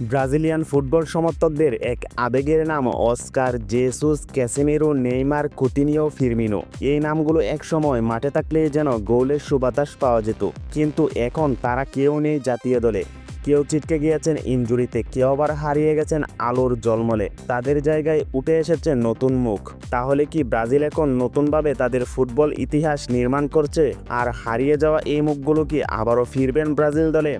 Brazilian football সমর্থকদের এক আবেগের নাম Oscar Jesus, Casemiro, Neymar, Coutinho, Firmino. এই নামগুলো একসময় মাঠে থাকলে যেন গোলের সুবাতাস পাওয়া যেত। কিন্তু এখন তারা কেউ নেই জাতীয় দলে। কেউ ছিটকে গিয়েছেন ইঞ্জুরিতে কেউ আবার হারিয়ে গেছেন আলোর জলমলে। তাদের জায়গায় উঠে এসেছে নতুন মুখ। তাহলে কি ব্রাজিল এখন নতুনভাবে তাদের ফুটবল ইতিহাস নির্মাণ করছে? আর হারিয়ে যাওয়া এই মুখগুলো কি আবারও ফিরবেন ব্রাজিল দলে?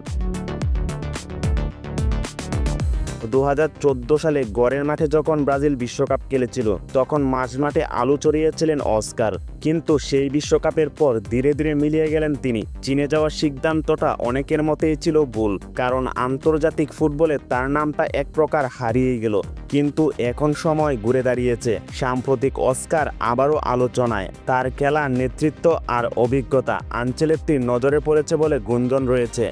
দু হাজার চোদ্দ সালে গড়ের মাঠে যখন ব্রাজিল বিশ্বকাপ খেলেছিল, তখন মাঝ মাঠে আলু চড়িয়েছিলেন অস্কার। কিন্তু সেই বিশ্বকাপের পর ধীরে ধীরে মিলিয়ে গেলেন তিনি। চীনে যাওয়ার সিদ্ধান্তটা অনেকের মতেই ছিল ভুল, কারণ আন্তর্জাতিক ফুটবলে তার নামটা এক প্রকার হারিয়ে গেল। কিন্তু এখন সময় ঘুরে দাঁড়িয়েছে। সাম্প্রতিক অস্কার আবারও আলোচনায়। তার খেলা নেতৃত্ব আর অভিজ্ঞতা আঞ্চলেত্তির নজরে পড়েছে বলে গুঞ্জন রয়েছে।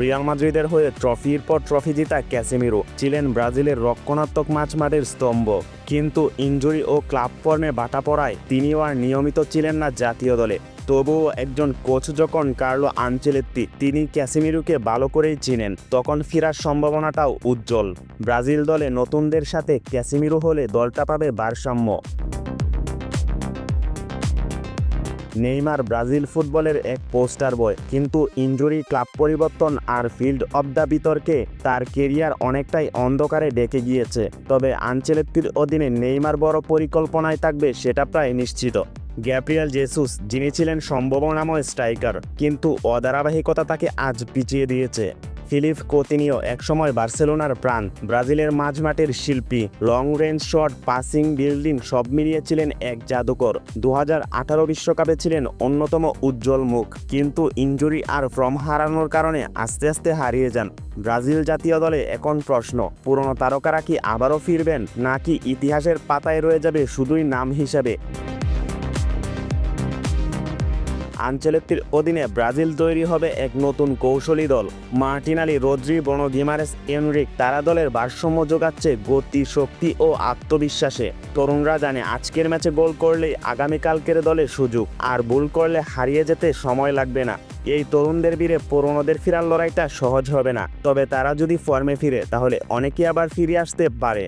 রিয়াল মাদ্রিদের হয়ে ট্রফির পর ট্রফি জিতা ক্যাসেমিরো। ছিলেন ব্রাজিলের রক্ষণাত্মক মাঝ মাঠের স্তম্ভ। কিন্তু ইনজুরি ও ক্লাব ফর্মে বাটা পড়ায় তিনিও আর নিয়মিত ছিলেন না জাতীয় দলে। তবুও একজন কোচ যখন কার্লো আনচেলেত্তি তিনি ক্যাসিমিরুকে ভালো করেই চিনেন। তখন ফেরার সম্ভাবনাটাও উজ্জ্বল। ব্রাজিল দলে নতুনদের সাথে ক্যাসিমিরু হলে দলটা পাবে ভারসাম্য। নেইমার ব্রাজিল ফুটবলের এক পোস্টার বয়। কিন্তু ইনজুরি, ক্লাব পরিবর্তন আর ফিল্ড অব দ্য বিতর্কে তার কেরিয়ার অনেকটাই অন্ধকারে ডেকে গিয়েছে। তবে আনচেলেত্তির অধীনে নেইমার বড় পরিকল্পনায় থাকবে সেটা প্রায় নিশ্চিত। গ্যাব্রিয়াল জেসুস, যিনি ছিলেন সম্ভাবনাময় স্ট্রাইকার, কিন্তু অধারাবাহিকতা তাকে আজ পিছিয়ে দিয়েছে। ফিলিপ কোতিনিও একসময় বার্সেলোনার প্রাণ। ব্রাজিলের মাঝমাঠের শিল্পী long range shot passing building সব মিলিয়ে ছিলেন এক জাদুকর। দু বিশ্বকাপে ছিলেন অন্যতম উজ্জ্বল মুখ। কিন্তু ইনজুরি আর ফর্ম হারানোর কারণে আস্তে আস্তে হারিয়ে যান। ব্রাজিল জাতীয় দলে এখন প্রশ্ন, পুরনো তারকারা কি আবারও ফিরবেন? নাকি ইতিহাসের পাতায় রয়ে যাবে শুধুই নাম হিসাবে? আঞ্চলিকটির অধীনে ব্রাজিল তৈরি হবে এক নতুন কৌশলী দল। Martinelli Rodri Bono Guimaraes, Enrique তারা দলের ভারসাম্য যোগাচ্ছে গতি শক্তি ও আত্মবিশ্বাসে। তরুণরা জানে আজকের ম্যাচে গোল করলেই আগামীকালকের দলে সুযোগ, আর ভুল করলে হারিয়ে যেতে সময় লাগবে না। এই তরুণদের বীরে পুরনোদের ফেরার লড়াইটা সহজ হবে না, তবে তারা যদি ফর্মে ফিরে, তাহলে অনেকে আবার ফিরে আসতে পারে।